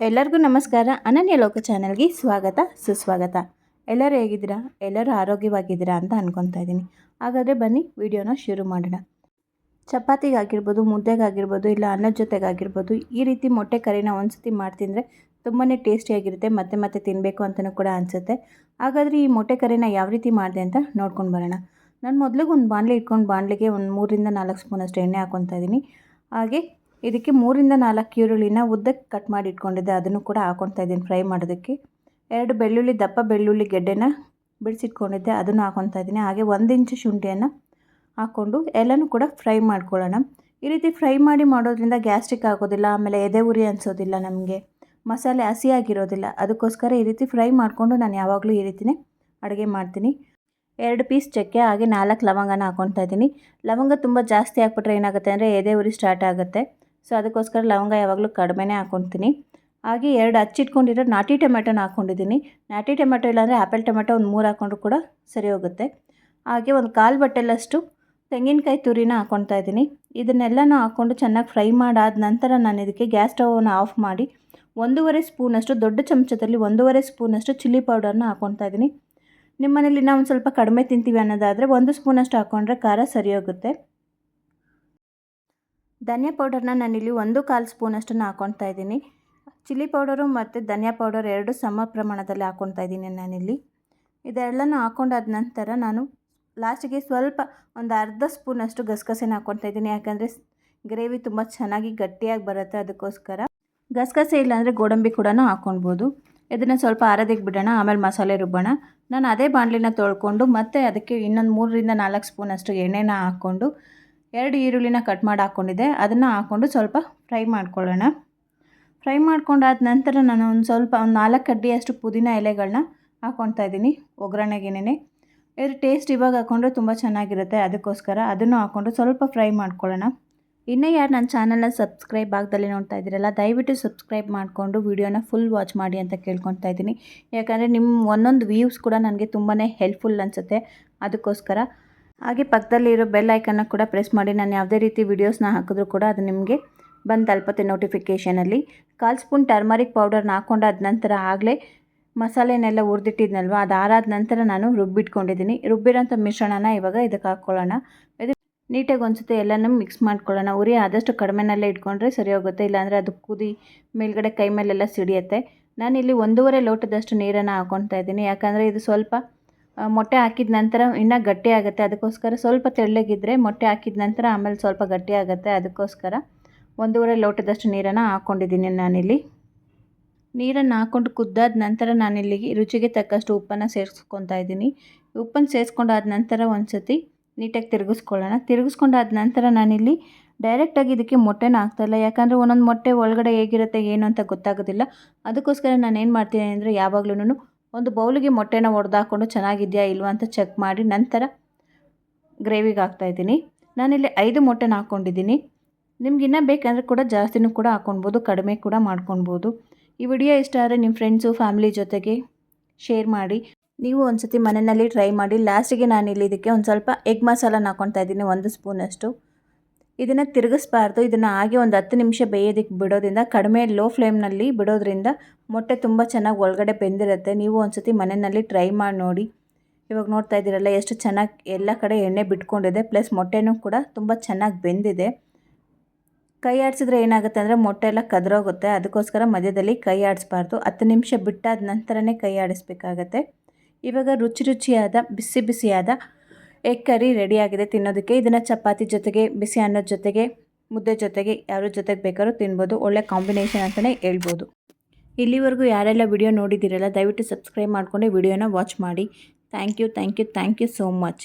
ಎಲ್ಲರಿಗೂ ನಮಸ್ಕಾರ. ಅನನ್ಯ ಲೋಕ ಚಾನಲ್ಗೆ ಸ್ವಾಗತ, ಸುಸ್ವಾಗತ. ಎಲ್ಲರೂ ಹೇಗಿದ್ದೀರಾ? ಎಲ್ಲರೂ ಆರೋಗ್ಯವಾಗಿದ್ದೀರಾ ಅಂತ ಅನ್ಕೊತಾ ಇದ್ದೀನಿ. ಹಾಗಾದರೆ ಬನ್ನಿ, ವಿಡಿಯೋನ ಶುರು ಮಾಡೋಣ. ಚಪಾತಿಗಾಗಿರ್ಬೋದು, ಮುದ್ದೆಗಾಗಿರ್ಬೋದು, ಇಲ್ಲ ಅನ್ನದ ಜೊತೆಗಾಗಿರ್ಬೋದು, ಈ ರೀತಿ ಮೊಟ್ಟೆ ಕರಿನ ಒಂದ್ಸತಿ ಮಾಡ್ತಿದ್ರೆ ತುಂಬಾ ಟೇಸ್ಟಿಯಾಗಿರುತ್ತೆ ಮತ್ತೆ ಮತ್ತೆ ತಿನ್ನಬೇಕು ಅಂತಲೂ ಕೂಡ ಅನಿಸುತ್ತೆ. ಹಾಗಾದರೆ ಈ ಮೊಟ್ಟೆ ಕರಿನ ಯಾವ ರೀತಿ ಮಾಡಿದೆ ಅಂತ ನೋಡ್ಕೊಂಡು ಬರೋಣ. ನಾನು ಮೊದಲಿಗೆ ಒಂದು ಬಾಣಲೆ ಇಟ್ಕೊಂಡು ಬಾಣಲೆಗೆ ಒಂದು ಮೂರಿಂದ ನಾಲ್ಕು ಸ್ಪೂನಷ್ಟು ಎಣ್ಣೆ ಹಾಕ್ಕೊತಾ ಇದ್ದೀನಿ. ಹಾಗೆ ಇದಕ್ಕೆ ಮೂರಿಂದ ನಾಲ್ಕು ಈರುಳ್ಳಿನ ಉದ್ದಕ್ಕೆ ಕಟ್ ಮಾಡಿ ಇಟ್ಕೊಂಡಿದ್ದೆ. ಅದನ್ನು ಕೂಡ ಹಾಕ್ಕೊತಾ ಇದ್ದೀನಿ ಫ್ರೈ ಮಾಡೋದಕ್ಕೆ. ಎರಡು ಬೆಳ್ಳುಳ್ಳಿ, ದಪ್ಪ ಬೆಳ್ಳುಳ್ಳಿ ಗೆಡ್ಡೆನ ಬಿಡಿಸಿಟ್ಕೊಂಡಿದ್ದೆ. ಅದನ್ನು ಹಾಕ್ಕೊತಾ ಇದ್ದೀನಿ. ಹಾಗೆ ಒಂದು ಇಂಚು ಶುಂಠಿಯನ್ನು ಹಾಕ್ಕೊಂಡು ಎಲ್ಲನೂ ಕೂಡ ಫ್ರೈ ಮಾಡ್ಕೊಳ್ಳೋಣ. ಈ ರೀತಿ ಫ್ರೈ ಮಾಡಿ ಮಾಡೋದ್ರಿಂದ ಗ್ಯಾಸ್ಟ್ರಿಕ್ ಆಗೋದಿಲ್ಲ, ಆಮೇಲೆ ಎದೆ ಉರಿ ಅನಿಸೋದಿಲ್ಲ ನಮಗೆ. ಮಸಾಲೆ ಹಸಿಯಾಗಿರೋದಿಲ್ಲ. ಅದಕ್ಕೋಸ್ಕರ ಈ ರೀತಿ ಫ್ರೈ ಮಾಡಿಕೊಂಡು ನಾನು ಯಾವಾಗಲೂ ಈ ರೀತಿಯೇ ಅಡುಗೆ ಮಾಡ್ತೀನಿ. ಎರಡು ಪೀಸ್ ಚಕ್ಕೆ, ಹಾಗೆ ನಾಲ್ಕು ಲವಂಗನ ಹಾಕ್ಕೊತಾ ಇದ್ದೀನಿ. ಲವಂಗ ತುಂಬ ಜಾಸ್ತಿ ಹಾಕ್ಬಿಟ್ರೆ ಏನಾಗುತ್ತೆ ಅಂದರೆ ಎದೆ ಉರಿ ಸ್ಟಾರ್ಟ್ ಆಗುತ್ತೆ. ಸೊ ಅದಕ್ಕೋಸ್ಕರ ಲವಂಗ ಯಾವಾಗಲೂ ಕಡಿಮೆನೇ ಹಾಕ್ಕೊತೀನಿ ಹಾಗೆ ಎರಡು ಹಚ್ಚಿಟ್ಕೊಂಡಿರೋ ನಾಟಿ ಟೊಮೆಟೊನ ಹಾಕ್ಕೊಂಡಿದ್ದೀನಿ ನಾಟಿ ಟೊಮೆಟೊ ಇಲ್ಲಾಂದರೆ ಆ್ಯಪಲ್ ಟೊಮೆಟೊ ಒಂದು ಮೂರು ಹಾಕ್ಕೊಂಡ್ರು ಕೂಡ ಸರಿ ಹೋಗುತ್ತೆ. ಹಾಗೆ ಒಂದು ಕಾಲು ಬಟ್ಟೆಲ್ಲಷ್ಟು ತೆಂಗಿನಕಾಯಿ ತುರಿನ ಹಾಕ್ಕೊಳ್ತಾ ಇದ್ದೀನಿ. ಇದನ್ನೆಲ್ಲನೂ ಹಾಕ್ಕೊಂಡು ಚೆನ್ನಾಗಿ ಫ್ರೈ ಮಾಡಾದ ನಂತರ ನಾನು ಇದಕ್ಕೆ ಗ್ಯಾಸ್ ಸ್ಟವನ್ನು ಆಫ್ ಮಾಡಿ ಒಂದೂವರೆ ಸ್ಪೂನಷ್ಟು, ದೊಡ್ಡ ಚಮಚದಲ್ಲಿ ಒಂದೂವರೆ ಸ್ಪೂನಷ್ಟು ಚಿಲ್ಲಿ ಪೌಡರ್ನ ಹಾಕ್ಕೊತಾ ಇದ್ದೀನಿ. ನಿಮ್ಮನೇಲಿ ನಾವು ಒಂದು ಸ್ವಲ್ಪ ಕಡಿಮೆ ತಿಂತೀವಿ ಅನ್ನೋದಾದರೆ ಒಂದು ಸ್ಪೂನಷ್ಟು ಹಾಕ್ಕೊಂಡ್ರೆ ಖಾರ ಸರಿ ಹೋಗುತ್ತೆ. ಧನಿಯಾ ಪೌಡರ್ನ ನಾನಿಲ್ಲಿ ಒಂದು ಕಾಲು ಸ್ಪೂನಷ್ಟನ್ನು ಹಾಕ್ಕೊತಾ ಇದ್ದೀನಿ. ಚಿಲ್ಲಿ ಪೌಡರು ಮತ್ತು ಧನಿಯಾ ಪೌಡರ್ ಎರಡು ಸಮ ಪ್ರಮಾಣದಲ್ಲಿ ಹಾಕ್ಕೊತಾ ಇದ್ದೀನಿ ನಾನಿಲ್ಲಿ. ಇದೆಲ್ಲನೂ ಹಾಕ್ಕೊಂಡಾದ ನಂತರ ನಾನು ಲಾಸ್ಟಿಗೆ ಸ್ವಲ್ಪ ಒಂದು ಅರ್ಧ ಸ್ಪೂನಷ್ಟು ಗಸಗಸೆನ ಹಾಕ್ಕೊತಾ ಇದ್ದೀನಿ. ಯಾಕಂದರೆ ಗ್ರೇವಿ ತುಂಬ ಚೆನ್ನಾಗಿ ಗಟ್ಟಿಯಾಗಿ ಬರುತ್ತೆ ಅದಕ್ಕೋಸ್ಕರ. ಗಸಗಸೆ ಇಲ್ಲಾಂದರೆ ಗೋಡಂಬಿ ಕೂಡ ಹಾಕ್ಕೊಳ್ಬೋದು ಇದನ್ನು ಸ್ವಲ್ಪ ಆರೋದಕ್ಕೆ ಬಿಡೋಣ, ಆಮೇಲೆ ಮಸಾಲೆ ರುಬ್ಬೋಣ. ನಾನು ಅದೇ ಬಾಣಲಿನ ತೊಳ್ಕೊಂಡು ಮತ್ತು ಅದಕ್ಕೆ ಇನ್ನೊಂದು ಮೂರರಿಂದ ನಾಲ್ಕು ಸ್ಪೂನಷ್ಟು ಎಣ್ಣೆನ ಹಾಕ್ಕೊಂಡು ಎರಡು ಈರುಳ್ಳಿನ ಕಟ್ ಮಾಡಿ ಹಾಕ್ಕೊಂಡಿದ್ದೆ ಅದನ್ನು ಹಾಕ್ಕೊಂಡು ಸ್ವಲ್ಪ ಫ್ರೈ ಮಾಡ್ಕೊಳ್ಳೋಣ. ಫ್ರೈ ಮಾಡ್ಕೊಂಡಾದ ನಂತರ ನಾನು ಒಂದು ಸ್ವಲ್ಪ ಒಂದು ನಾಲ್ಕು ಕಡ್ಡಿಯಷ್ಟು ಪುದೀನ ಎಲೆಗಳನ್ನ ಹಾಕ್ಕೊತಾ ಇದ್ದೀನಿ ಒಗ್ಗರಣೆಗೇನೆ ಇದ್ರ ಟೇಸ್ಟ್ ಇವಾಗ ಹಾಕ್ಕೊಂಡ್ರೆ ತುಂಬ ಚೆನ್ನಾಗಿರುತ್ತೆ ಅದಕ್ಕೋಸ್ಕರ ಅದನ್ನು ಹಾಕ್ಕೊಂಡು ಸ್ವಲ್ಪ ಫ್ರೈ ಮಾಡ್ಕೊಳ್ಳೋಣ. ಇನ್ನೇ ಯಾರು ನನ್ನ ಚಾನಲ್ನ ಸಬ್ಸ್ಕ್ರೈಬ್ ಆಗದಲ್ಲಿ ನೋಡ್ತಾ ಇದ್ದೀರಲ್ಲ, ದಯವಿಟ್ಟು ಸಬ್ಸ್ಕ್ರೈಬ್ ಮಾಡಿಕೊಂಡು ವೀಡಿಯೋನ ಫುಲ್ ವಾಚ್ ಮಾಡಿ ಅಂತ ಕೇಳ್ಕೊತಾ ಇದ್ದೀನಿ. ಯಾಕಂದರೆ ನಿಮ್ಮ ಒಂದೊಂದು ವ್ಯೂವ್ಸ್ ಕೂಡ ನನಗೆ ತುಂಬಾ ಹೆಲ್ಪ್ಫುಲ್ ಅನಿಸುತ್ತೆ. ಅದಕ್ಕೋಸ್ಕರ ಹಾಗೆ ಪಕ್ಕದಲ್ಲಿರೋ ಬೆಲ್ ಐಕನ್ನ ಕೂಡ ಪ್ರೆಸ್ ಮಾಡಿ. ನಾನು ಯಾವುದೇ ರೀತಿ ವೀಡಿಯೋಸ್ನ ಹಾಕಿದ್ರೂ ಕೂಡ ಅದು ನಿಮಗೆ ಬಂದು ತಲುಪುತ್ತೆ ನೋಟಿಫಿಕೇಷನಲ್ಲಿ ಕಾಲು ಸ್ಪೂನ್ ಟರ್ಮರಿಕ್ ಪೌಡರ್ನ ಹಾಕ್ಕೊಂಡಾದ ನಂತರ ಆಗಲೇ ಮಸಾಲೆನೆಲ್ಲ ಹುರಿದಿಟ್ಟಿದ್ನಲ್ವ, ಅದು ಆರಾದ ನಂತರ ನಾನು ರುಬ್ಬಿಟ್ಕೊಂಡಿದ್ದೀನಿ. ರುಬ್ಬಿರೋಂಥ ಮಿಶ್ರಣನ ಇವಾಗ ಇದಕ್ಕೆ ಹಾಕ್ಕೊಳ್ಳೋಣ ಇದು ನೀಟಾಗಿ ಒಂದ್ಸತಿ ಎಲ್ಲನೂ ಮಿಕ್ಸ್ ಮಾಡ್ಕೊಳ್ಳೋಣ. ಉರಿ ಆದಷ್ಟು ಕಡಿಮೆನಲ್ಲೇ ಇಟ್ಕೊಂಡ್ರೆ ಸರಿ ಹೋಗುತ್ತೆ. ಇಲ್ಲಾಂದರೆ ಅದು ಕುದಿ ಮೇಲ್ಗಡೆ ಕೈ ಮೇಲೆಲ್ಲ ಸಿಡಿಯುತ್ತೆ. ನಾನಿಲ್ಲಿ ಒಂದೂವರೆ ಲೋಟದಷ್ಟು ನೀರನ್ನು ಹಾಕ್ಕೊತಾ ಇದ್ದೀನಿ. ಯಾಕಂದರೆ ಇದು ಸ್ವಲ್ಪ ಮೊಟ್ಟೆ ಹಾಕಿದ ನಂತರ ಇನ್ನೂ ಗಟ್ಟಿ ಆಗುತ್ತೆ. ಅದಕ್ಕೋಸ್ಕರ ಸ್ವಲ್ಪ ತೆಳ್ಳಗಿದ್ರೆ ಮೊಟ್ಟೆ ಹಾಕಿದ ನಂತರ ಆಮೇಲೆ ಸ್ವಲ್ಪ ಗಟ್ಟಿ ಆಗುತ್ತೆ. ಅದಕ್ಕೋಸ್ಕರ ಒಂದೂವರೆ ಲೋಟದಷ್ಟು ನೀರನ್ನು ಹಾಕ್ಕೊಂಡಿದ್ದೀನಿ ನಾನಿಲ್ಲಿ. ನೀರನ್ನು ಹಾಕ್ಕೊಂಡು ಕುದ್ದಾದ ನಂತರ ನಾನಿಲ್ಲಿಗೆ ರುಚಿಗೆ ತಕ್ಕಷ್ಟು ಉಪ್ಪನ್ನು ಸೇರಿಸ್ಕೊತಾ ಇದ್ದೀನಿ. ಉಪ್ಪನ್ನು ಸೇರಿಸ್ಕೊಂಡಾದ ನಂತರ ಒಂದು ಸತಿ ನೀಟಾಗಿ ತಿರುಗಿಸ್ಕೊಳ್ಳೋಣ. ತಿರುಗಿಸ್ಕೊಂಡಾದ ನಂತರ ನಾನಿಲ್ಲಿ ಡೈರೆಕ್ಟಾಗಿ ಇದಕ್ಕೆ ಮೊಟ್ಟೆನ ಹಾಕ್ತಾಯಿಲ್ಲ ಯಾಕಂದರೆ ಒಂದೊಂದು ಮೊಟ್ಟೆ ಒಳಗಡೆ ಹೇಗಿರುತ್ತೆ, ಏನು ಅಂತ ಗೊತ್ತಾಗೋದಿಲ್ಲ. ಅದಕ್ಕೋಸ್ಕರ ನಾನು ಏನು ಮಾಡ್ತೀನಿ ಅಂದರೆ ಯಾವಾಗ್ಲೂ ಒಂದು ಬೌಲಿಗೆ ಮೊಟ್ಟೆನ ಒಡೆದಾಕೊಂಡು ಚೆನ್ನಾಗಿದೆಯಾ ಇಲ್ವಾ ಅಂತ ಚೆಕ್ ಮಾಡಿ ನಂತರ ಗ್ರೇವಿಗೆ ಹಾಕ್ತಾಯಿದ್ದೀನಿ ನಾನಿಲ್ಲಿ ಐದು ಮೊಟ್ಟೆನ ಹಾಕ್ಕೊಂಡಿದ್ದೀನಿ. ನಿಮ್ಗಿನ್ನ ಬೇಕಂದರೆ ಕೂಡ ಜಾಸ್ತಿನೂ ಕೂಡ ಹಾಕ್ಕೊಳ್ಬೋದು ಕಡಿಮೆ ಕೂಡ ಮಾಡ್ಕೊಳ್ಬೋದು ಈ ವಿಡಿಯೋ ಇಷ್ಟ ಆದರೆ ನಿಮ್ಮ ಫ್ರೆಂಡ್ಸು ಫ್ಯಾಮಿಲಿ ಜೊತೆಗೆ ಶೇರ್ ಮಾಡಿ. ನೀವು ಒಂದು ಸತಿ ಮನೆಯಲ್ಲಿ ಟ್ರೈ ಮಾಡಿ. ಲಾಸ್ಟಿಗೆ ನಾನು ಇಲ್ಲಿ ಇದಕ್ಕೆ ಒಂದು ಸ್ವಲ್ಪ ಎಗ್ ಮಸಾಲನ ಹಾಕ್ಕೊತಾ ಇದ್ದೀನಿ, ಒಂದು ಸ್ಪೂನಷ್ಟು ಇದನ್ನು ತಿರುಗಿಸ್ಬಾರ್ದು. ಇದನ್ನು ಹಾಗೆ ಒಂದು ಹತ್ತು ನಿಮಿಷ ಬೇಯೋದಕ್ಕೆ ಬಿಡೋದ್ರಿಂದ ಕಡಿಮೆ ಲೋ ಫ್ಲೇಮ್ನಲ್ಲಿ ಬಿಡೋದ್ರಿಂದ ಮೊಟ್ಟೆ ತುಂಬ ಚೆನ್ನಾಗಿ ಒಳಗಡೆ ಬೆಂದಿರುತ್ತೆ. ನೀವು ಒಂದು ಸತಿ ಮನೆಯಲ್ಲಿ ಟ್ರೈ ಮಾಡಿ ನೋಡಿ. ಇವಾಗ ನೋಡ್ತಾ ಇದ್ದೀರಲ್ಲ, ಎಷ್ಟು ಚೆನ್ನಾಗಿ ಎಲ್ಲ ಕಡೆ ಎಣ್ಣೆ ಬಿಟ್ಕೊಂಡಿದೆ. ಪ್ಲಸ್ ಮೊಟ್ಟೆನೂ ಕೂಡ ತುಂಬ ಚೆನ್ನಾಗಿ ಬೆಂದಿದೆ. ಕೈ ಆಡಿಸಿದ್ರೆ ಏನಾಗುತ್ತೆ ಅಂದರೆ ಮೊಟ್ಟೆ ಎಲ್ಲ ಕದ್ರೋಗುತ್ತೆ. ಅದಕ್ಕೋಸ್ಕರ ಮಧ್ಯದಲ್ಲಿ ಕೈ ಆಡಿಸ್ಬಾರ್ದು. ಹತ್ತು ನಿಮಿಷ ಬಿಟ್ಟಾದ ನಂತರನೇ ಕೈ ಆಡಿಸ್ಬೇಕಾಗತ್ತೆ. ಇವಾಗ ರುಚಿ ರುಚಿಯಾದ, ಬಿಸಿ ಬಿಸಿಯಾದ ಎಗ್ ಕರಿ ರೆಡಿಯಾಗಿದೆ. ತಿನ್ನೋದಕ್ಕೆ ಇದನ್ನು ಚಪಾತಿ ಜೊತೆಗೆ, ಬಿಸಿ ಅನ್ನದ ಜೊತೆಗೆ, ಮುದ್ದೆ ಜೊತೆಗೆ ಯಾರ ಜೊತೆಗೆ ಬೇಕಾದ್ರೂ ತಿನ್ಬೋದು. ಒಳ್ಳೆ ಕಾಂಬಿನೇಷನ್ ಅಂತಲೇ ಹೇಳ್ಬೋದು. ಇಲ್ಲಿವರೆಗೂ ಯಾರೆಲ್ಲ ವಿಡಿಯೋ ನೋಡಿದ್ದೀರಲ್ಲ, ದಯವಿಟ್ಟು ಸಬ್ಸ್ಕ್ರೈಬ್ ಮಾಡಿಕೊಂಡು ವಿಡಿಯೋನ ವಾಚ್ ಮಾಡಿ. Thank you thank you thank you so much.